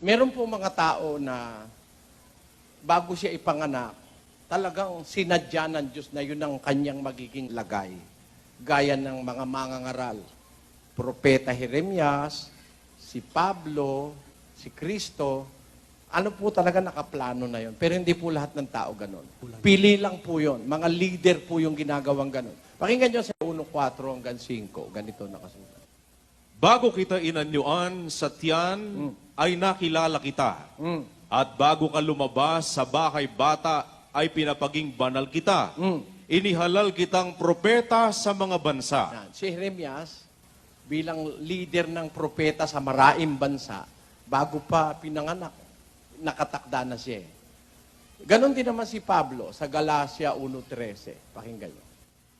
meron po mga tao na bago siya ipanganak, talagang sinadya ng Diyos na yun ang kanyang magiging lagay. Gaya ng mga mangangaral. Propeta Jeremias, si Pablo, si Kristo, ano po talaga nakaplano na yun. Pero hindi po lahat ng tao ganun. Pili lang po yun. Mga leader po yung ginagawang ganun. Pakinggan nyo sa 1.4 hanggang 5. Ganito nakasulat. Bago kita inanyuan sa tiyan, ay nakilala kita. Mm. At bago ka lumabas sa bahay bata, ay pinapaging banal kita. Mm. Inihalal kitang propeta sa mga bansa. Si Jeremias, bilang leader ng propeta sa maraing bansa, bago pa pinanganak, nakatakda na siya. eh. Ganon din naman si Pablo sa Galacia 1.13. Pakinggan niyo.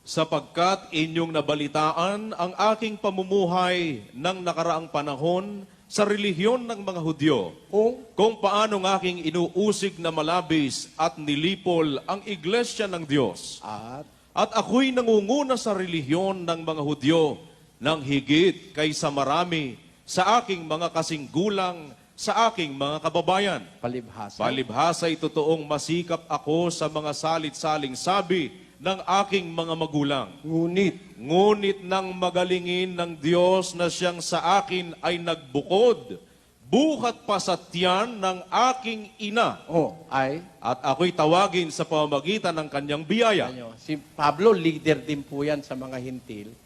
Sapagkat inyong nabalitaan ang aking pamumuhay ng nakaraang panahon sa relihiyon ng mga Hudyo, Kung kung paano ng aking inuusig na malabis at nilipol ang iglesia ng Diyos. at At ako'y nangunguna sa relihiyon ng mga Hudyo ng higit kaysa marami sa aking mga kasinggulang, sa aking mga kababayan. palibhasa. Palibhasa'y totoong masikap ako sa mga salit-saling sabi ng aking mga magulang. Ngunit, Ngunit nang magalingin ng Diyos na siyang sa akin ay nagbukod, buhat pa sa tiyan ng aking ina, oh, ay, at ako'y tawagin sa pamamagitan ng kanyang biyaya. ano, si Pablo, leader din po yan sa mga hintil.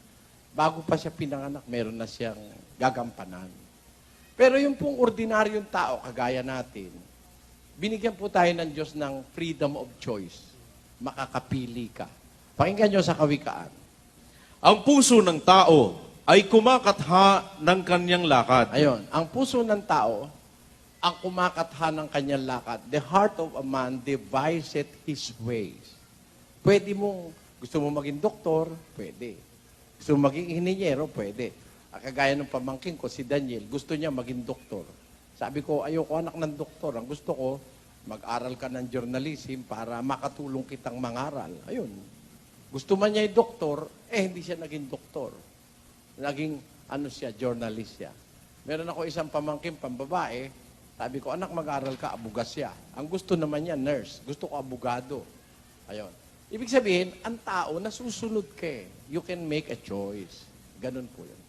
Bago pa siya pinanganak, meron na siyang gagampanan. Pero yung pong ordinaryong tao, kagaya natin, binigyan po tayo ng Diyos ng freedom of choice. Makakapili ka. Pakinggan nyo sa kawikaan. Ang puso ng tao ay kumakatha ng kanyang lakad. Ayun, ang puso ng tao, ang kumakatha ng kanyang lakad. The heart of a man deviseth his ways. Pwede mong, gusto mo maging doktor, pwede. Gusto mo maging inhinyero, pwede. Ah, Kagaya ng pamangking ko, si Daniel, gusto niya maging doktor. Sabi ko, ayoko anak ng doktor. Ang gusto ko, mag-aral ka ng journalism para makatulong kitang mangaral. Ayun. Gusto man niya yung doktor, eh hindi siya naging doktor. Naging, ano siya, journalist siya. Meron ako isang pamangkin, pambabae, sabi ko, anak, mag-aral ka, abugas siya. Ang gusto naman niya, nurse. Gusto ko, abogado. Ayun. Ibig sabihin, ang tao, nasusunod ka eh. You can make a choice. Ganun po yun.